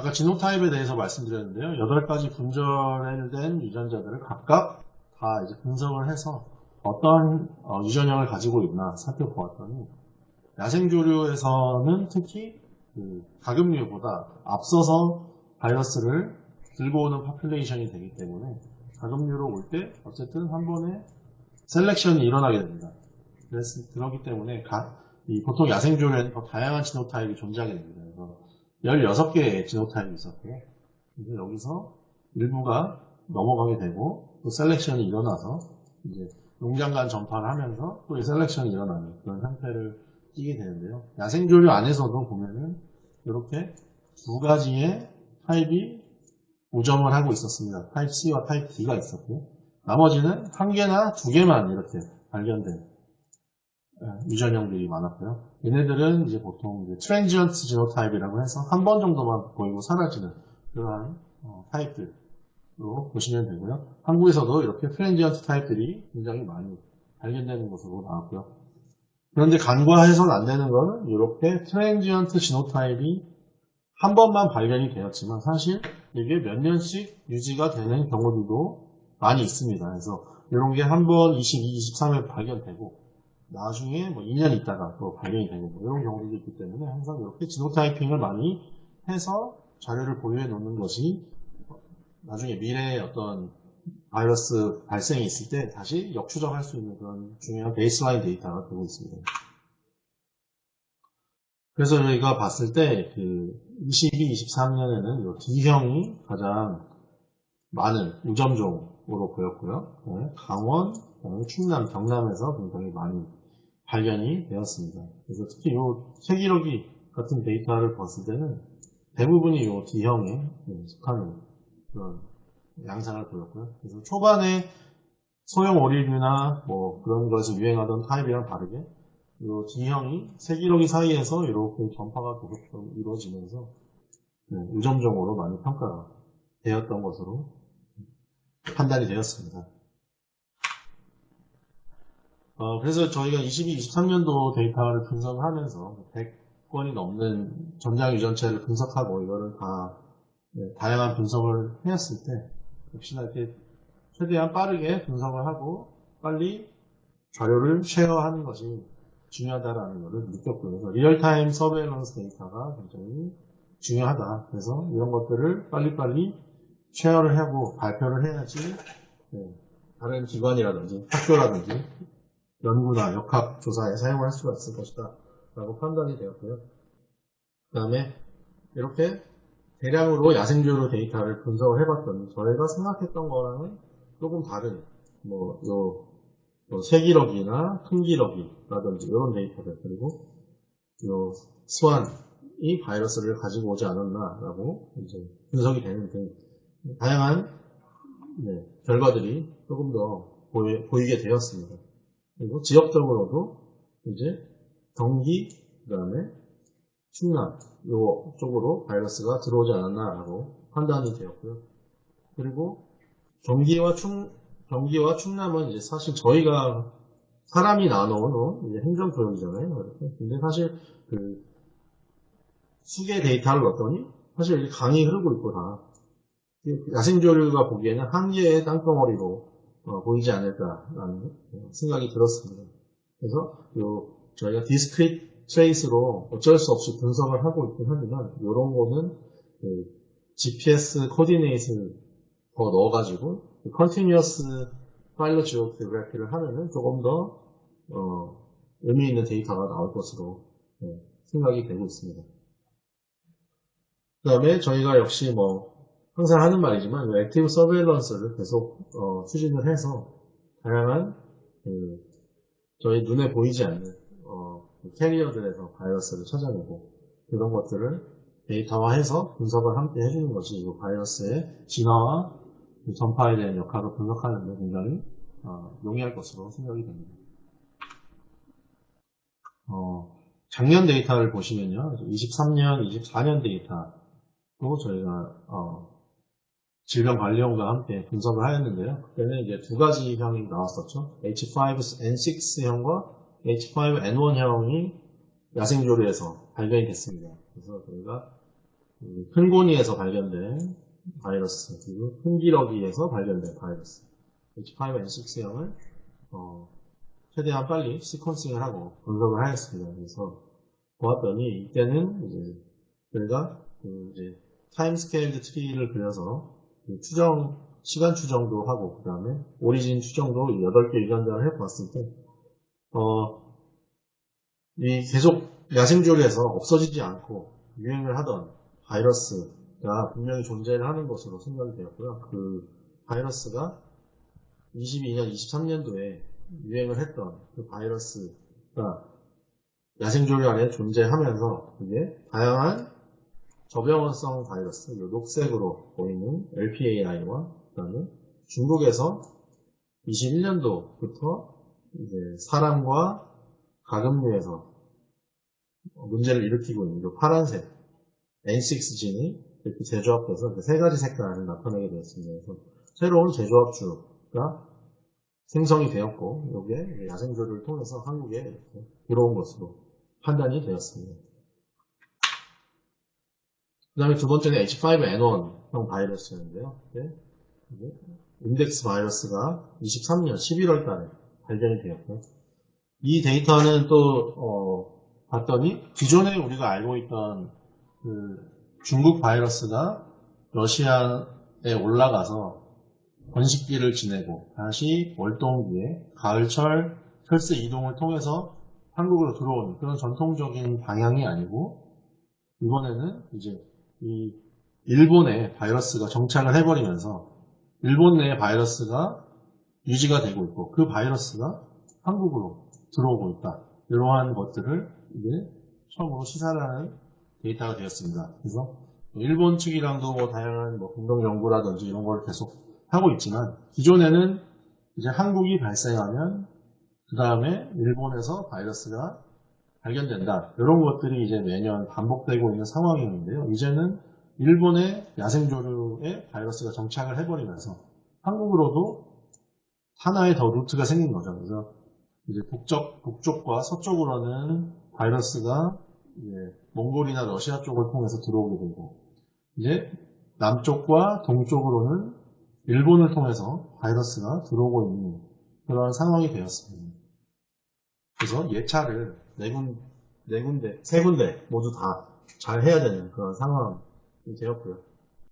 아까 진호 타입에 대해서 말씀드렸는데요. 8가지 분절된 유전자들을 각각 다 이제 분석을 해서 어떤 어, 유전형을 가지고 있나 살펴보았더니 야생조류에서는 특히 그 가금류보다 앞서서 바이러스를 들고 오는 파퓰레이션이 되기 때문에 가금류로 올 때 어쨌든 한 번에 셀렉션이 일어나게 됩니다. 그래서 그렇기 때문에 가- 이 보통 야생조류에는 더 다양한 지노타입이 존재하게 됩니다. 그래서 16개의 지노타입이 있었고요. 이제 여기서 일부가 넘어가게 되고 또 셀렉션이 일어나서 이제 농장 간 전파를 하면서 또 이 셀렉션이 일어나는 그런 형태를 띠게 되는데요. 야생조류 안에서도 보면은 이렇게 두 가지의 타입이 우점을 하고 있었습니다. 타입 C와 타입 D가 있었고 나머지는 한 개나 두 개만 이렇게 발견된 예, 유전형들이 많았고요. 얘네들은 이제 보통 이제 트랜지언트 지노타입이라고 해서 한 번 정도만 보이고 사라지는 그러한 어, 타입들로 보시면 되고요. 한국에서도 이렇게 트랜지언트 타입들이 굉장히 많이 발견되는 것으로 나왔고요. 그런데 간과해서는 안 되는 거는 이렇게 트랜지언트 지노타입이 한 번만 발견이 되었지만 사실 이게 몇 년씩 유지가 되는 경우들도 많이 있습니다. 그래서 이런 게 한 번 22, 23에 발견되고 나중에 뭐 2년 있다가 또 발견이 되는 뭐 이런 경우도 있기 때문에 항상 이렇게 지노타이핑을 많이 해서 자료를 보유해 놓는 것이 나중에 미래에 어떤 바이러스 발생이 있을 때 다시 역추적할 수 있는 그런 중요한 베이스라인 데이터가 되고 있습니다. 그래서 저희가 봤을 때 그 22, 23년에는 D형이 가장 많은 우점종으로 보였고요. 네, 강원, 충남, 경남에서 굉장히 많이 발견이 되었습니다. 그래서 특히 이 세기록이 같은 데이터를 봤을 때는 대부분이 이 D형에 네, 속하는 그런 양상을 보였고요. 그래서 초반에 소형 오리류나 뭐 그런 것이 유행하던 타입이랑 다르게 이 D형이 세기록이 사이에서 이렇게 전파가 계속 좀 이루어지면서 네, 우점종으로 많이 평가가 되었던 것으로 판단이 되었습니다. 어, 그래서 저희가 22, 23년도 데이터를 분석을 하면서 100건이 넘는 전장 유전체를 분석하고 이거를 다 네, 다양한 분석을 해왔을 때 역시나 이렇게 최대한 빠르게 분석을 하고 빨리 자료를 쉐어하는 것이 중요하다라는 것을 느꼈고요. 그래서 리얼타임 서베일런스 데이터가 굉장히 중요하다. 그래서 이런 것들을 빨리빨리 쉐어를 하고 발표를 해야지 네, 다른 기관이라든지 학교라든지 연구나 역학 조사에 사용할 수가 있을 것이다. 라고 판단이 되었고요. 그 다음에 이렇게 대량으로 야생조류 데이터를 분석을 해봤더니 저희가 생각했던 거랑은 조금 다른 뭐, 요, 뭐 세기록이나 큰기록이라든지 이런 데이터들 그리고 요 스완이 바이러스를 가지고 오지 않았나라고 이제 분석이 되는 등 다양한 네, 결과들이 조금 더 보이, 보이게 되었습니다. 그리고 지역적으로도 이제 경기 그 다음에 충남 요 쪽으로 바이러스가 들어오지 않았나라고 판단이 되었고요. 그리고 경기와 충 경기와 충남은 이제 사실 저희가 사람이 나눠놓은 이제 행정 구역이잖아요. 근데 사실 그 수계 데이터를 넣었더니 사실 강이 흐르고 다 야생조류가 보기에는 한 개의 땅덩어리로 어, 보이지 않을까라는 생각이 들었습니다. 그래서 요 저희가 디스크릿 트레이스로 어쩔 수 없이 분석을 하고 있긴 하지만 이런 거는 그 GPS 코디네이트를 더 넣어가지고 컨티뉴어스 파일럿 지오그래피를 하면은 조금 더 어, 의미 있는 데이터가 나올 것으로 네, 생각이 되고 있습니다. 그 다음에 저희가 역시 뭐 항상 하는 말이지만 액티브 서베일런스를 계속 어, 추진을 해서 다양한 그 저희 눈에 보이지 않는 어, 캐리어들에서 바이러스를 찾아내고 그런 것들을 데이터화해서 분석을 함께 해주는 것이 이 바이러스의 진화와 그 전파에 대한 역할을 분석하는 데 굉장히 어, 용이할 것으로 생각이 됩니다. 어, 작년 데이터를 보시면요. 23년, 24년 데이터도 저희가 어, 질병관리원과 함께 분석을 하였는데요. 그때는 이제 두 가지 형이 나왔었죠. H5N6형과 H5N1형이 야생조류에서 발견이 됐습니다. 그래서 저희가 음, 큰 고니에서 발견된 바이러스, 그리고 큰 기러기에서 발견된 바이러스. H5N6형을 어, 최대한 빨리 시퀀싱을 하고 분석을 하였습니다. 그래서 보았더니 이때는 이제 저희가 그 이제 타임 스케일드 트리를 그려서 그 추정 시간 추정도 하고 그 다음에 오리진 추정도 8개 유전자를 해봤을 때 어, 이 계속 야생조류에서 없어지지 않고 유행을 하던 바이러스가 분명히 존재를 하는 것으로 생각이 되었고요. 그 바이러스가 22년, 23년도에 유행을 했던 그 바이러스가 야생조류 안에 존재하면서 이게 다양한 저병원성 바이러스, 이 녹색으로 보이는 LPAI와 그다음에 중국에서 21년도부터 이제 사람과 가금류에서 문제를 일으키고 있는 이 파란색 N6진이 이렇게 재조합돼서 이렇게 세 가지 색깔을 나타내게 되었습니다. 그래서 새로운 재조합주가 생성이 되었고, 이게 야생조류를 통해서 한국에 들어온 것으로 판단이 되었습니다. 그 다음에 두 번째는 H5N1형 바이러스였는데요. 이게 인덱스 바이러스가 23년 11월 달에 발견이 되었고요. 이 데이터는 또, 어, 봤더니 기존에 우리가 알고 있던 그 중국 바이러스가 러시아에 올라가서 번식기를 지내고 다시 월동기에 가을철 철새 이동을 통해서 한국으로 들어오는 그런 전통적인 방향이 아니고 이번에는 이제 이 일본에 바이러스가 정착을 해버리면서 일본 내에 바이러스가 유지가 되고 있고 그 바이러스가 한국으로 들어오고 있다. 이러한 것들을 이제 처음으로 시사를 하는 데이터가 되었습니다. 그래서 일본 측이랑도 뭐 다양한 뭐 공동 연구라든지 이런 걸 계속 하고 있지만 기존에는 이제 한국이 발생하면 그 다음에 일본에서 바이러스가 발견된다. 이런 것들이 이제 매년 반복되고 있는 상황이었는데요. 이제는 일본의 야생조류에 바이러스가 정착을 해버리면서 한국으로도 하나의 더 루트가 생긴 거죠. 그래서 이제 북쪽, 북쪽과 서쪽으로는 바이러스가 이제 몽골이나 러시아 쪽을 통해서 들어오게 되고 이제 남쪽과 동쪽으로는 일본을 통해서 바이러스가 들어오고 있는 그런 상황이 되었습니다. 그래서 예차를 네, 군, 네 군데, 세 군데 모두 다 잘 해야 되는 그런 상황이 되었고요.